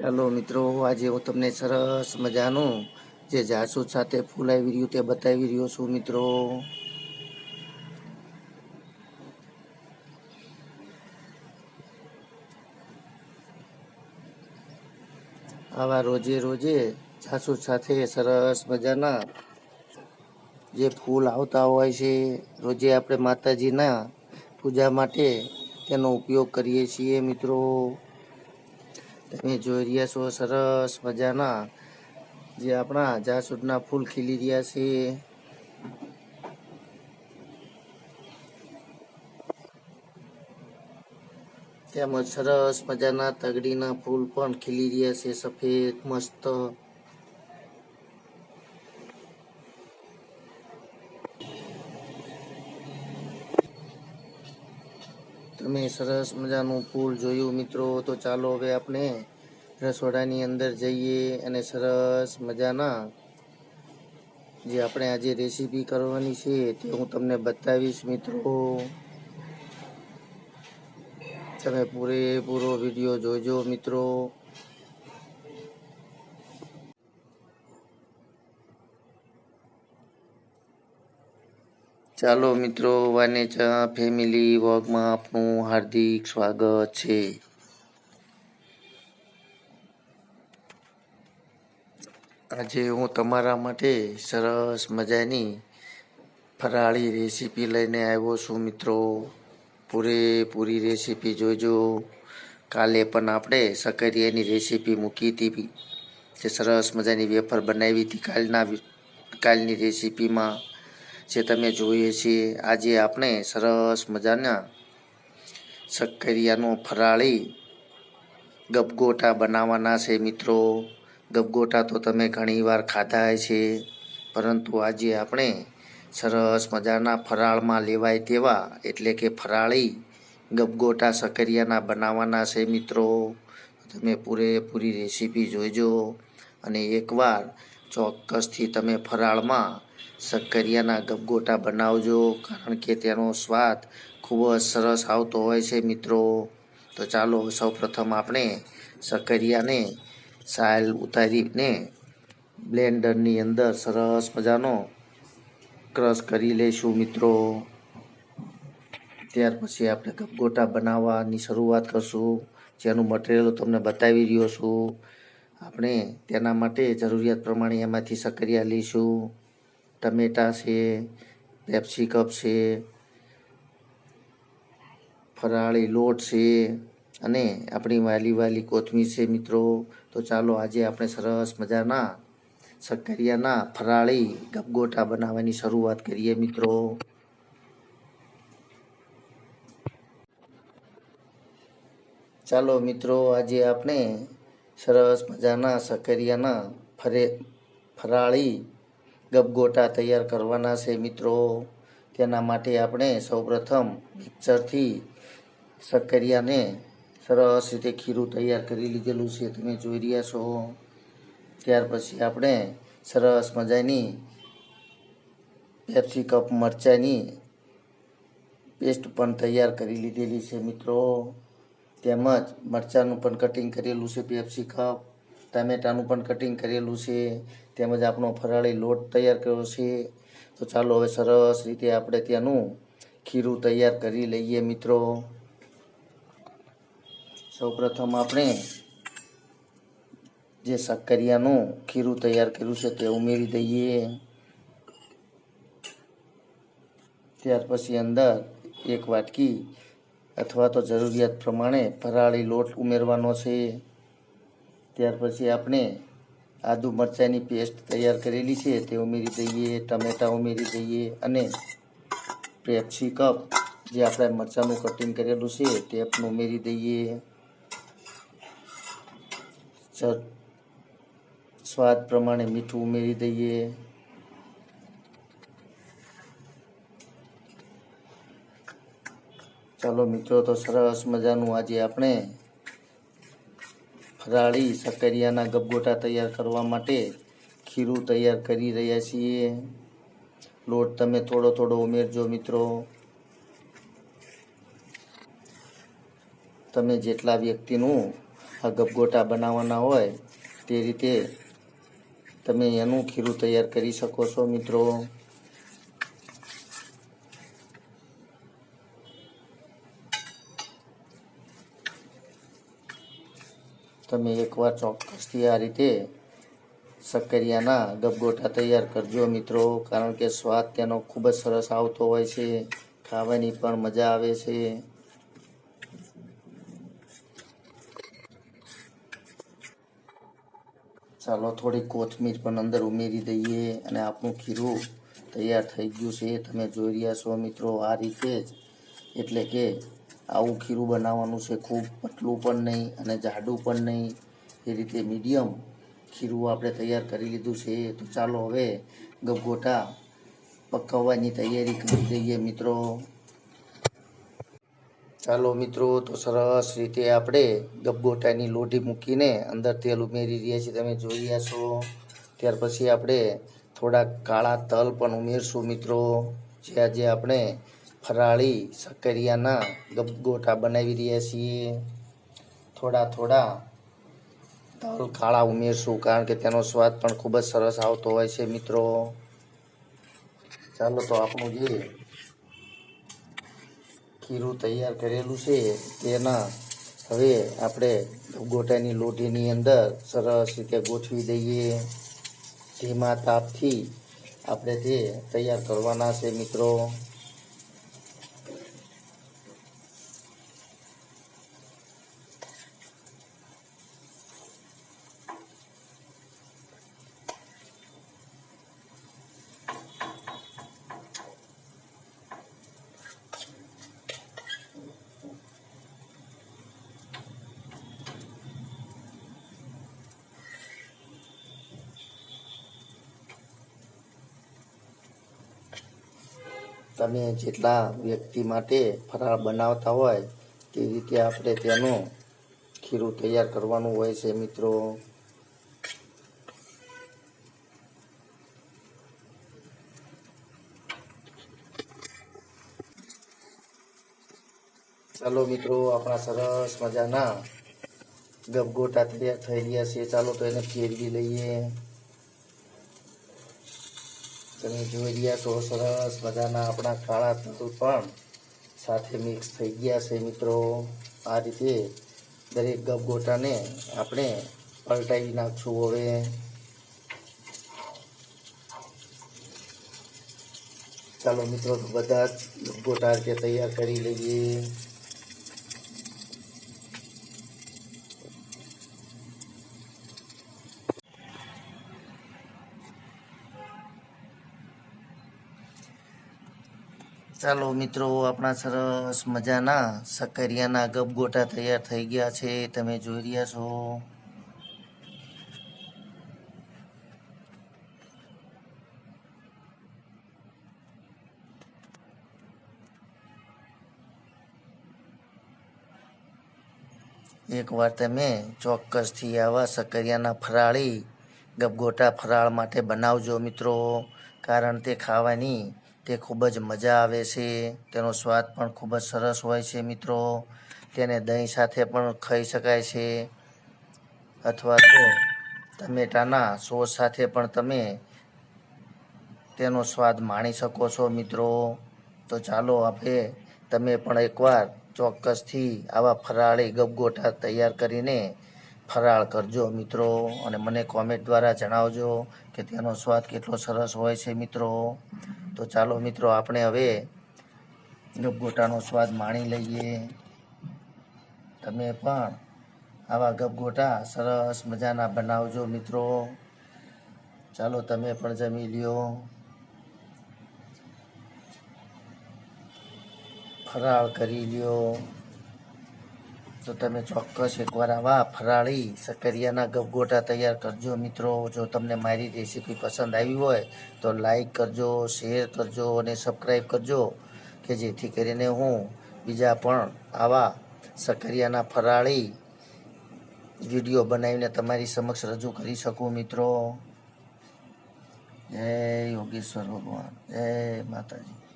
ચાલો મિત્રો, આજે હું તમને સરસ મજાનું જે જાસૂદ સાથે ફૂલાવી રહ્યું તે બતાવી રહ્યો છું મિત્રો. આવા રોજે રોજે જાસૂદ સાથે સરસ મજાના જે ફૂલ આવતા હોય છે, રોજે આપણે માતાજીના પૂજા માટે તેનો ઉપયોગ કરીએ છીએ મિત્રો. તમે જોઈ રહ્યા છો સરસ મજાના. જે આપણા જાસૂદના ફૂલ ખીલી રહ્યા છે. તેમજ સરસ મજાના તગડીના ફૂલ પણ ખીલી રહ્યા છે. સફેદ, મસ્ત. તમે સરસ મજાનું ફૂલ જોયું મિત્રો. તો ચાલો હવે આપણે રસોડાની અંદર જઈએ અને સરસ મજાના જે આપણે આજે રેસીપી કરવાની છે તે હું તમને બતાવીશ મિત્રો. તમે પૂરેપૂરો વીડિયો જોજો મિત્રો. ચાલો મિત્રો વાનેચા ફેમિલી વોગમાં આપનું હાર્દિક સ્વાગત છે. આજે હું તમારા માટે સરસ મજાની ફરાળી રેસીપી લઈને આવ્યો છું મિત્રો. પૂરેપૂરી રેસીપી જોજો. કાલે પણ આપણે સકરિયાની રેસીપી મૂકી હતી જે સરસ મજાની વેફર બનાવી હતી કાલના કાલની રેસીપીમાં. જે તમે જોઈએ છીએ, આજે આપણે સરસ મજાના શક્કરિયાનો ફરાળી ગપગોટા બનાવવાના છે મિત્રો. ગપગોટા તો તમે ઘણીવાર ખાધા છે પરંતુ આજે આપણે સરસ મજાના ફરાળમાં લેવાય તેવા, એટલે કે ફરાળી ગપગોટા સકરિયાના બનાવવાના છે મિત્રો. તમે પૂરેપૂરી રેસીપી જોઈજો અને એકવાર ચોક્કસથી તમે ફરાળમાં સક્કરિયાના ગપગોટા બનાવજો, કારણ કે તેનો સ્વાદ ખૂબ જ સરસ આવતો હોય છે મિત્રો. તો ચાલો સૌપ્રથમ આપણે સક્કરિયાને સાયલ ઉતારીને બ્લેન્ડરની અંદર સરસ મજાનો ક્રશ કરી લઈશું મિત્રો. ત્યાર પછી આપણે ગપગોટા બનાવવાની શરૂઆત કરશું. જેનું મટીરિયલ તમને બતાવી રહ્યો છું. આપણે તેના માટે જરૂરિયાત પ્રમાણે એમાંથી સક્કરિયા લઈશું. ટમેટા છે, પેપ્સી કપ છે, ફરાળી લોટ છે અને આપણી વાલી વાલી કોથમીર છે મિત્રો. તો ચાલો આજે આપણે સરસ મજાના સક્કરિયાના ફરાળી ગપગોટા બનાવવાની શરૂઆત કરીએ મિત્રો. ચાલો મિત્રો, આજે આપણે સરસ મજાના સક્કરિયાના ફરે, ફરાળી ગપગોટા તૈયાર કરવાના છે મિત્રો. તેના માટે આપણે સૌપ્રથમ મિક્સરથી સક્કરિયાને સરસ રીતે ખીરું તૈયાર કરી લીધેલું છે. તમે જોઈ રહ્યા છો. ત્યાર પછી આપણે સરસ મજાની પેપ્સી કપ મરચાંની પેસ્ટ પણ તૈયાર કરી લીધેલી છે મિત્રો. તેમજ મરચાંનું પણ કટિંગ કરેલું છે પેપ્સી કપ. ટામેટાનું પણ કટિંગ કરેલું છે, તેમજ આપણો ફરાળી લોટ તૈયાર કર્યો છે. તો ચાલો હવે સરસ રીતે આપણે ત્યાંનું ખીરું તૈયાર કરી લઈએ મિત્રો. સૌપ્રથમ આપણે જે શક્કરિયાનું ખીરું તૈયાર કર્યું છે તે ઉમેરી દઈએ. ત્યાર પછી અંદર એક વાટકી અથવા તો જરૂરિયાત પ્રમાણે ફરાળી લોટ ઉમેરવાનો છે. ત્યાર પછી આપણે આદુ મરચાંની પેસ્ટ તૈયાર કરેલી છે, તે ઉમેરી દઈએ, ટમેટાં ઉમેરી દઈએ અને પેપ્સી કપ જે આપણે મરચાંનું કટિંગ કરેલું છે, તે પણ ઉમેરી દઈએ. સ્વાદ પ્રમાણે મીઠું ઉમેરી દઈએ. ચાલો મિત્રો, તો સરસ મજાનું આજે આપણે ફરાળી સકરિયાના ગપગોટા તૈયાર કરવા માટે ખીરું તૈયાર કરી રહ્યા છીએ. લોટ તમે થોડો થોડો ઉમેરજો મિત્રો. તમે જેટલા વ્યક્તિનું આ ગપગોટા બનાવવાના હોય તે રીતે તમે એનું ખીરું તૈયાર કરી શકો છો મિત્રો. તમે એકવાર ચોક્કસથી આ રીતે સક્કરિયાના ગબગોટા તૈયાર કરજો મિત્રો, કારણ કે સ્વાદ તેનો ખૂબ જ સરસ આવતો હોય છે, ખાવાની પણ મજા આવે છે. ચાલો થોડી કોથમીર પણ અંદર ઉમેરી દઈએ અને આપણું ખીરું તૈયાર થઈ ગયું છે. તમે જોઈ રહ્યા છો મિત્રો, આ રીતે જ એટલે કે આવું ખીરું બનાવવાનું છે ખૂબ, પતલું પણ નહીં અને જાડું પણ નહીં. એ રીતે મીડિયમ ખીરું આપણે તૈયાર કરી લીધું છે. તો ચાલો હવે ગપગોટા પકાવવાની તૈયારી કરી દઈએ મિત્રો. ચાલો મિત્રો, તો સરસ રીતે આપણે ગપગોટાની લોઢી મૂકીને અંદર તેલ ઉમેરી રહ્યા છીએ. તમે જોઈ છો. ત્યાર પછી આપણે થોડા કાળા તલ પણ ઉમેરશું મિત્રો. જે આજે આપણે ફરાળી શક્કરિયાના ગપગોટા બનાવી રહ્યા છીએ. થોડા થોડા તલ કાળા ઉમેરશું કારણ કે તેનો સ્વાદ પણ ખૂબ જ સરસ આવતો હોય છે મિત્રો. ચાલો તો આપણું જે ખીરું તૈયાર કરેલું છે તેના હવે આપણે ગોટાની લોઢીની અંદર સરસ રીતે ગોઠવી દઈએ. ધીમા તાપથી આપણે તે તૈયાર કરવાના છે મિત્રો. તમે જેટલા વ્યક્તિ માટે ફરાળ બનાવતા હોય, તે રીતે આપણે તેનું ખીરું તૈયાર કરવાનું હોય છે, મિત્રો. ચાલો મિત્રો, આપણા સરસ મજાના ગબગોટા તૈયાર થઈ રહ્યા છે. ચાલો તો એને ફેરવી લઈએ. તમે જોઈ રહ્યા છો, સરસ મજાના આપણા કાળા તલ પણ સાથે મિક્સ થઈ ગયા છે મિત્રો. આ રીતે દરેક ગપગોટાને આપણે પલટાવી નાખશું હવે. ચાલો મિત્રો તો બધા જ ગપગોટા રીતે તૈયાર કરી લઈએ. ચાલો મિત્રો, આપણા સરસ મજાના સકરિયાના ગપગોટા તૈયાર થઈ ગયા છે. તમે જોઈ રહ્યા છો. એકવાર તમે ચોક્કસથી આવા સકરિયાના ફરાળી ગપગોટા ફરાળ માટે બનાવજો મિત્રો, કારણ તે ખાવાની તે ખૂબ જ મજા આવે છે. તેનો સ્વાદ પણ ખૂબ જ સરસ હોય છે મિત્રો. તેને દહીં સાથે પણ ખાઈ શકાય છે. અથવા તો ટમેટાના સોસ સાથે પણ તમે તેનો સ્વાદ માણી શકો છો મિત્રો. તો ચાલો આપણે તમે પણ એકવાર ચોક્કસથી આવા ફરાળી ગપગોટા તૈયાર કરીને ફરાળ કરજો મિત્રો. અને મને કોમેન્ટ દ્વારા જણાવજો કે તેનો સ્વાદ કેટલો સરસ હોય છે મિત્રો. તો ચાલો મિત્રો, આપણે હવે ગપગોટાનો સ્વાદ માણી લઈએ. તમે પણ આવા ગપગોટા સરસ મજાના બનાવજો મિત્રો. ચાલો તમે પણ જમી લ્યો. ફરાળ કરી લ્યો. તો તમે ચોક્કસ એકવાર આવા ફરાળી સકરિયાના ગપગોટા તૈયાર કરજો. મિત્રો, જો તમને મારી રેસીપી પસંદ આવી હોય, તો લાઈક કરજો, શેર કરજો અને સબસ્ક્રાઈબ કરજો, કે જેથી કરીને હું બીજા પણ આવા સકરિયાના ફરાળી વીડિયો બનાવીને તમારી સમક્ષ રજૂ કરી શકું, મિત્રો. જય યોગેશ્વર ભગવાન. જય માતાજી.